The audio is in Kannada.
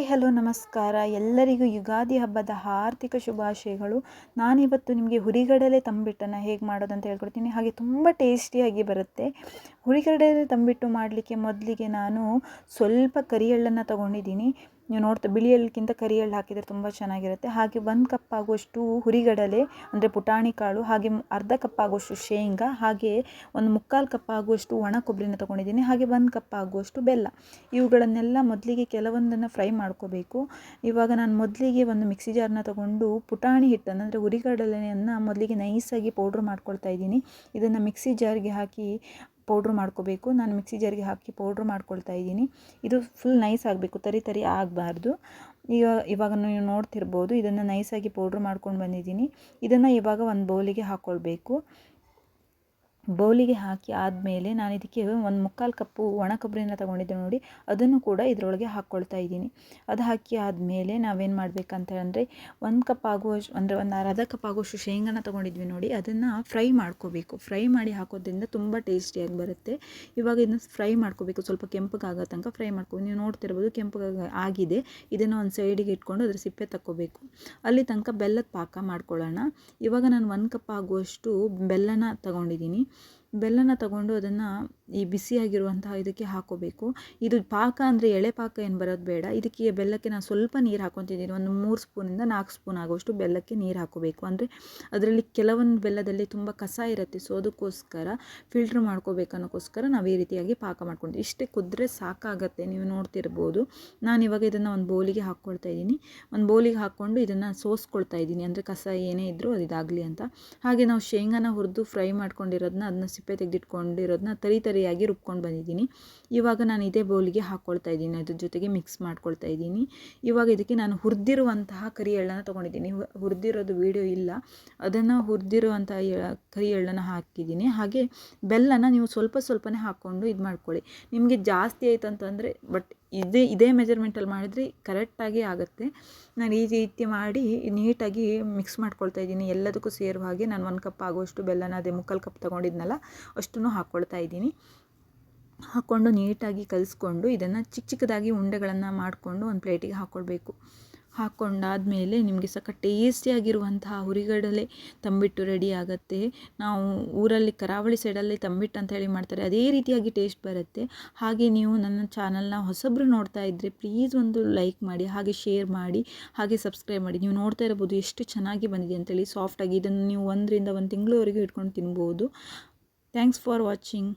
ಹಾಯ್, ಹಲೋ, ನಮಸ್ಕಾರ. ಎಲ್ಲರಿಗೂ ಯುಗಾದಿ ಹಬ್ಬದ ಆರ್ಥಿಕ ಶುಭಾಶಯಗಳು. ನಾನಿವತ್ತು ನಿಮಗೆ ಹುರಿಗಡಲೆ ತಂಬಿಟ್ಟನ್ನು ಹೇಗೆ ಮಾಡೋದಂತ ಹೇಳ್ಕೊಡ್ತೀನಿ. ಹಾಗೆ ತುಂಬ ಟೇಸ್ಟಿಯಾಗಿ ಬರುತ್ತೆ. ಹುರಿಗಡಲೆ ತಂಬಿಟ್ಟು ಮಾಡಲಿಕ್ಕೆ ಮೊದಲಿಗೆ ನಾನು ಸ್ವಲ್ಪ ಕರಿಯಳ್ಳನ್ನು ತಗೊಂಡಿದ್ದೀನಿ ತೊಗೊಂಡಿದ್ದೀನಿ. ನೀವು ನೋಡ್ತಾ ಬಿಳಿ ಎಳ್ಳಿಗಿಂತ ಕರಿ ಎಳ್ಳು ಹಾಕಿದರೆ ತುಂಬ ಚೆನ್ನಾಗಿರುತ್ತೆ. ಹಾಗೆ ಒಂದು ಕಪ್ ಆಗುವಷ್ಟು ಹುರಿಗಡಲೆ, ಅಂದರೆ ಪುಟಾಣಿ ಕಾಳು, ಹಾಗೆ ಅರ್ಧ ಕಪ್ ಆಗುವಷ್ಟು ಶೇಂಗಾ, ಹಾಗೆ ಒಂದು ಮುಕ್ಕಾಲು ಕಪ್ ಆಗುವಷ್ಟು ಒಣ ಕೊಬ್ಬರಿನ ತೊಗೊಂಡಿದ್ದೀನಿ. ಹಾಗೆ ಒಂದು ಕಪ್ ಆಗುವಷ್ಟು ಬೆಲ್ಲ. ಇವುಗಳನ್ನೆಲ್ಲ ಮೊದಲಿಗೆ ಕೆಲವೊಂದನ್ನು ಫ್ರೈ ಮಾಡ್ಕೋಬೇಕು. ಇವಾಗ ನಾನು ಮೊದಲಿಗೆ ಒಂದು ಮಿಕ್ಸಿ ಜಾರನ್ನ ತೊಗೊಂಡು ಪುಟಾಣಿ ಹಿಟ್ಟನ್ನು, ಅಂದರೆ ಹುರಿಗಡಲೆಯನ್ನು ಮೊದಲಿಗೆ ನೈಸಾಗಿ ಪೌಡ್ರ್ ಮಾಡ್ಕೊಳ್ತಾ ಇದ್ದೀನಿ. ಇದನ್ನು ಮಿಕ್ಸಿ ಜಾರ್ಗೆ ಹಾಕಿ ಪೌಡ್ರ್ ಮಾಡ್ಕೋಬೇಕು. ನಾನು ಮಿಕ್ಸಿ ಜಾರಿಗೆ ಹಾಕಿ ಪೌಡ್ರ್ ಮಾಡ್ಕೊಳ್ತಾ ಇದ್ದೀನಿ. ಇದು ಫುಲ್ ನೈಸ್ ಆಗಬೇಕು. ತರಿ ತರಿ ಆಗಬಾರ್ದು. ಈಗ ಇವಾಗ ನೀವು ನೋಡ್ತಿರ್ಬೋದು, ಇದನ್ನು ನೈಸಾಗಿ ಪೌಡ್ರ್ ಮಾಡ್ಕೊಂಡು ಬಂದಿದ್ದೀನಿ. ಇದನ್ನು ಇವಾಗ ಒಂದು ಬೌಲಿಗೆ ಹಾಕ್ಕೊಳ್ಬೇಕು ಬೌಲಿಗೆ ಹಾಕಿ ಆದಮೇಲೆ ನಾನು ಇದಕ್ಕೆ ಒಂದು ಮುಕ್ಕಾಲು ಕಪ್ಪು ಒಣ ಕೊಬ್ಬರಿನ ತೊಗೊಂಡಿದ್ದೆ ನೋಡಿ, ಅದನ್ನು ಕೂಡ ಇದರೊಳಗೆ ಹಾಕ್ಕೊಳ್ತಾ ಇದ್ದೀನಿ. ಅದು ಹಾಕಿ ಆದಮೇಲೆ ನಾವೇನು ಮಾಡಬೇಕಂತ ಅಂದರೆ ಒಂದು ಕಪ್ ಆಗುವಷ್ಟು ಅಂದರೆ ಒಂದು ಅರ್ಧ ಕಪ್ ಆಗುವಷ್ಟು ಶೇಂಗಾನ ತೊಗೊಂಡಿದ್ವಿ ನೋಡಿ, ಅದನ್ನು ಫ್ರೈ ಮಾಡ್ಕೋಬೇಕು. ಫ್ರೈ ಮಾಡಿ ಹಾಕೋದ್ರಿಂದ ತುಂಬ ಟೇಸ್ಟಿಯಾಗಿ ಬರುತ್ತೆ. ಇವಾಗ ಇದನ್ನು ಫ್ರೈ ಮಾಡ್ಕೋಬೇಕು. ಸ್ವಲ್ಪ ಕೆಂಪಗಾಗೋ ತನಕ ಫ್ರೈ ಮಾಡ್ಕೋಬೇಕು. ನೀವು ನೋಡ್ತಿರ್ಬೋದು ಕೆಂಪಗಾಗ ಆಗಿದೆ. ಇದನ್ನು ಒಂದು ಸೈಡಿಗೆ ಇಟ್ಕೊಂಡು ಅದರ ಸಿಪ್ಪೆ ತಕ್ಕೋಬೇಕು. ಅಲ್ಲಿ ತನಕ ಬೆಲ್ಲದ ಪಾಕ ಮಾಡ್ಕೊಳ್ಳೋಣ. ಇವಾಗ ನಾನು ಒಂದು ಕಪ್ ಆಗುವಷ್ಟು ಬೆಲ್ಲನ ತಗೊಂಡಿದ್ದೀನಿ. ಬೆಲ್ಲನ ತಗೊಂಡು ಅದನ್ನು ಈ ಬಿಸಿಯಾಗಿರುವಂತಹ ಇದಕ್ಕೆ ಹಾಕೋಬೇಕು. ಇದು ಪಾಕ ಅಂದರೆ ಎಳೆ ಪಾಕ ಏನು ಬರೋದು ಬೇಡ. ಇದಕ್ಕೆ ಬೆಲ್ಲಕ್ಕೆ ನಾನು ಸ್ವಲ್ಪ ನೀರು ಹಾಕೊತಿದ್ದೀನಿ. ಒಂದು ಮೂರು ಸ್ಪೂನಿಂದ ನಾಲ್ಕು ಸ್ಪೂನ್ ಆಗುವಷ್ಟು ಬೆಲ್ಲಕ್ಕೆ ನೀರು ಹಾಕೋಬೇಕು. ಅಂದರೆ ಅದರಲ್ಲಿ ಕೆಲವೊಂದು ಬೆಲ್ಲದಲ್ಲಿ ತುಂಬ ಕಸ ಇರುತ್ತೆ ಸೊ ಅದಕ್ಕೋಸ್ಕರ ಫಿಲ್ಟ್ರ್ ಮಾಡ್ಕೋಬೇಕು ಅನ್ನೋಕ್ಕೋಸ್ಕರ ನಾವು ಈ ರೀತಿಯಾಗಿ ಪಾಕ ಮಾಡ್ಕೊತೀವಿ. ಇಷ್ಟೇ ಕುದ್ರೆ ಸಾಕಾಗತ್ತೆ, ನೀವು ನೋಡ್ತಿರ್ಬೋದು. ನಾನು ಇವಾಗ ಇದನ್ನು ಒಂದು ಬೌಲಿಗೆ ಹಾಕ್ಕೊಳ್ತಾ ಇದ್ದೀನಿ. ಒಂದು ಬೌಲಿಗೆ ಹಾಕ್ಕೊಂಡು ಇದನ್ನು ಸೋಸ್ಕೊಳ್ತಾ ಇದ್ದೀನಿ. ಅಂದರೆ ಕಸ ಏನೇ ಇದ್ದರೂ ಅದು ಇದಾಗಲಿ ಅಂತ. ಹಾಗೆ ನಾವು ಶೇಂಗಾನ ಹುರಿದು ಫ್ರೈ ಮಾಡ್ಕೊಂಡಿರೋದನ್ನ ಅದನ್ನ ಸಿಪ್ಪೆ ತೆಗೆದಿಟ್ಕೊಂಡಿರೋದನ್ನ ತರಿ ತರಿಯಾಗಿ ರುಬ್ಕೊಂಡು ಬಂದಿದ್ದೀನಿ. ಇವಾಗ ನಾನು ಇದೇ ಬೌಲಿಗೆ ಹಾಕ್ಕೊಳ್ತಾ ಇದ್ದೀನಿ. ಅದ್ರ ಜೊತೆಗೆ ಮಿಕ್ಸ್ ಮಾಡ್ಕೊಳ್ತಾ ಇದ್ದೀನಿ. ಇವಾಗ ಇದಕ್ಕೆ ನಾನು ಹುರಿದಿರುವಂತಹ ಕರಿ ಎಳ್ಳನ್ನು ತೊಗೊಂಡಿದ್ದೀನಿ. ಹುರಿದಿರೋದು ವೀಡಿಯೋ ಇಲ್ಲ. ಅದನ್ನು ಹುರಿದಿರುವಂತಹ ಕರಿ ಎಳ್ಳನ್ನು ಹಾಕಿದ್ದೀನಿ. ಹಾಗೆ ಬೆಲ್ಲನ ನೀವು ಸ್ವಲ್ಪ ಸ್ವಲ್ಪನೇ ಹಾಕ್ಕೊಂಡು ಇದು ಮಾಡ್ಕೊಳ್ಳಿ ನಿಮಗೆ ಜಾಸ್ತಿ ಆಯ್ತು ಅಂತಂದರೆ ಬಟ್ ಇದೇ ಇದೇ ಮೆಜರ್ಮೆಂಟಲ್ಲಿ ಮಾಡಿದರೆ ಕರೆಕ್ಟಾಗಿ ಆಗುತ್ತೆ. ನಾನು ಈ ರೀತಿ ಮಾಡಿ ನೀಟಾಗಿ ಮಿಕ್ಸ್ ಮಾಡ್ಕೊಳ್ತಾ ಇದ್ದೀನಿ. ಎಲ್ಲದಕ್ಕೂ ಸೇರುವ ಹಾಗೆ ನಾನು ಒಂದು ಕಪ್ ಆಗುವಷ್ಟು ಬೆಲ್ಲನ ಅದೇ ಮುಕ್ಕಾಲು ಕಪ್ ತೊಗೊಂಡಿದ್ನಲ್ಲ, ಅಷ್ಟನ್ನು ಹಾಕ್ಕೊಳ್ತಾ ಇದ್ದೀನಿ. ಹಾಕ್ಕೊಂಡು ನೀಟಾಗಿ ಕಲಿಸ್ಕೊಂಡು ಇದನ್ನು ಚಿಕ್ಕ ಚಿಕ್ಕದಾಗಿ ಉಂಡೆಗಳನ್ನು ಮಾಡಿಕೊಂಡು ಒಂದು ಪ್ಲೇಟಿಗೆ ಹಾಕ್ಕೊಳ್ಬೇಕು ಹಾಕ್ಕೊಂಡಾದಮೇಲೆ ನಿಮಗೆ ಸಖತ್ ಟೇಸ್ಟಿಯಾಗಿರುವಂತಹ ಹುರಿಗಡಲೆ ತಂಬಿಟ್ಟು ರೆಡಿ ಆಗುತ್ತೆ. ನಾವು ಊರಲ್ಲಿ ಕರಾವಳಿ ಸೈಡಲ್ಲಿ ತಂಬಿಟ್ಟು ಅಂತ ಹೇಳಿ ಮಾಡ್ತಾರೆ. ಅದೇ ರೀತಿಯಾಗಿ ಟೇಸ್ಟ್ ಬರುತ್ತೆ. ಹಾಗೆ ನೀವು ನನ್ನ ಚಾನಲ್ನ ಹೊಸಬ್ರು ನೋಡ್ತಾ ಇದ್ದರೆ ಪ್ಲೀಸ್ ಒಂದು ಲೈಕ್ ಮಾಡಿ, ಹಾಗೆ ಶೇರ್ ಮಾಡಿ, ಹಾಗೆ ಸಬ್ಸ್ಕ್ರೈಬ್ ಮಾಡಿ. ನೀವು ನೋಡ್ತಾ ಇರ್ಬೋದು ಎಷ್ಟು ಚೆನ್ನಾಗಿ ಬಂದಿದೆ ಅಂತೇಳಿ ಸಾಫ್ಟಾಗಿ ಇದನ್ನು ನೀವು ಒಂದರಿಂದ ಒಂದು ತಿಂಗಳವರೆಗೂ ಇಟ್ಕೊಂಡು ತಿನ್ಬೋದು. Thanks for watching